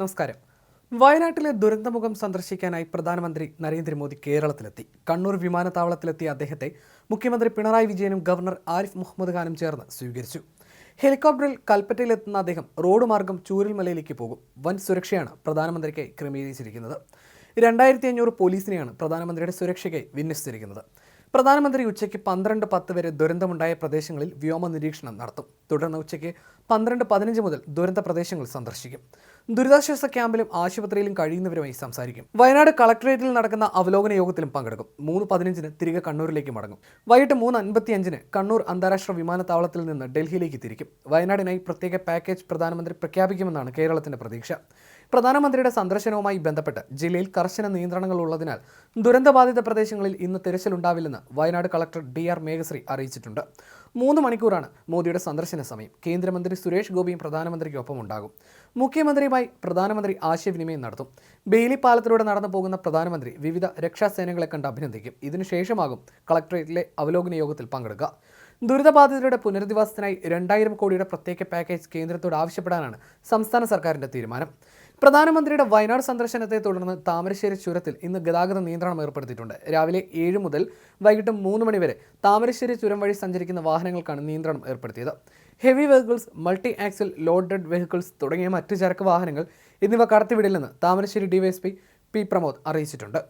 നമസ്കാരം. വയനാട്ടിലെ ദുരന്തമുഖം സന്ദർശിക്കാനായി പ്രധാനമന്ത്രി നരേന്ദ്രമോദി കേരളത്തിലെത്തി. കണ്ണൂർ വിമാനത്താവളത്തിലെത്തിയ അദ്ദേഹത്തെ മുഖ്യമന്ത്രി പിണറായി വിജയനും ഗവർണർ ആരിഫ് മുഹമ്മദ് ഖാനും ചേർന്ന് സ്വീകരിച്ചു. ഹെലികോപ്റ്ററിൽ കൽപ്പറ്റയിലെത്തുന്ന അദ്ദേഹം റോഡ് മാർഗം ചൂരൽമലയിലേക്ക് പോകും. വൻ സുരക്ഷയാണ് പ്രധാനമന്ത്രിക്കായി ക്രമീകരിച്ചിരിക്കുന്നത്. രണ്ടായിരത്തി അഞ്ഞൂറ് പോലീസിനെയാണ് പ്രധാനമന്ത്രിയുടെ സുരക്ഷയ്ക്കായി വിന്യസിച്ചിരിക്കുന്നത്. പ്രധാനമന്ത്രി ഉച്ചയ്ക്ക് പന്ത്രണ്ട് പത്ത് വരെ ദുരന്തമുണ്ടായ പ്രദേശങ്ങളിൽ വ്യോമ നിരീക്ഷണം നടത്തും. തുടർന്ന് ഉച്ചയ്ക്ക് പന്ത്രണ്ട് പതിനഞ്ച് മുതൽ ദുരന്ത പ്രദേശങ്ങൾ സന്ദർശിക്കും. ദുരിതാശ്വാസ ക്യാമ്പിലും ആശുപത്രിയിലും കഴിയുന്നവരുമായി സംസാരിക്കും. വയനാട് കളക്ടറേറ്റിൽ നടക്കുന്ന അവലോകന യോഗത്തിലും പങ്കെടുക്കും. മൂന്ന് പതിനഞ്ചിന് തിരികെ കണ്ണൂരിലേക്ക് മടങ്ങും. വൈകിട്ട് മൂന്ന് അൻപത്തിയഞ്ചിന് കണ്ണൂർ അന്താരാഷ്ട്ര വിമാനത്താവളത്തിൽ നിന്ന് ഡൽഹിയിലേക്ക് തിരിക്കും. വയനാടിനായി പ്രത്യേക പാക്കേജ് പ്രധാനമന്ത്രി പ്രഖ്യാപിക്കുമെന്നാണ് കേരളത്തിന്റെ പ്രതീക്ഷ. പ്രധാനമന്ത്രിയുടെ സന്ദർശനവുമായി ബന്ധപ്പെട്ട് ജില്ലയിൽ കർശന നിയന്ത്രണങ്ങൾ ഉള്ളതിനാൽ ദുരന്തബാധിത പ്രദേശങ്ങളിൽ ഇന്ന് തിരച്ചിലുണ്ടാവില്ലെന്ന് Wayanad collector D R Meghashree അറിയിച്ചിട്ടുണ്ട്. മൂന്ന് മണിക്കൂറാണ് മോദിയുടെ സന്ദർശന സമയം. കേന്ദ്രമന്ത്രി സുരേഷ് ഗോപിയും പ്രധാനമന്ത്രിക്കൊപ്പം ഉണ്ടാകും മുഖ്യമന്ത്രിയുമായി പ്രധാനമന്ത്രി ആശയവിനിമയം നടത്തും. ബെയിലി പാലത്തിലൂടെ നടന്നു പോകുന്ന പ്രധാനമന്ത്രി വിവിധ രക്ഷാസേനകളെ കണ്ട് അഭിനന്ദിക്കും. ഇതിനുശേഷമാകും കളക്ടറേറ്റിലെ അവലോകന യോഗത്തിൽ പങ്കെടുക്കുക. ദുരിതബാധിതരുടെ പുനരധിവാസത്തിനായി രണ്ടായിരം കോടിയുടെ പ്രത്യേക പാക്കേജ് കേന്ദ്രത്തോട് ആവശ്യപ്പെടാനാണ് സംസ്ഥാന സർക്കാരിന്റെ തീരുമാനം. പ്രധാനമന്ത്രിയുടെ വയനാട് സന്ദർശനത്തെ തുടർന്ന് താമരശ്ശേരി ചുരത്തിൽ ഇന്ന് ഗതാഗത നിയന്ത്രണം ഏർപ്പെടുത്തിയിട്ടുണ്ട്. രാവിലെ ഏഴ് മുതൽ വൈകിട്ട് മൂന്ന് മണി വരെ താമരശ്ശേരി ചുരം വഴി സഞ്ചരിക്കുന്ന വാഹനങ്ങൾക്കാണ് നിയന്ത്രണം ഏർപ്പെടുത്തിയത്. Heavy vehicles multi axle loaded vehicles തുടങ്ങിയ മറ്റ് ചരക്ക് വാഹനങ്ങൾ എന്നിവ കടത്തിവിടില്ലെന്ന് താമരശ്ശേരി ഡിവൈഎസ്പി പി പ്രമോദ് അറിയിച്ചിട്ടുണ്ട്.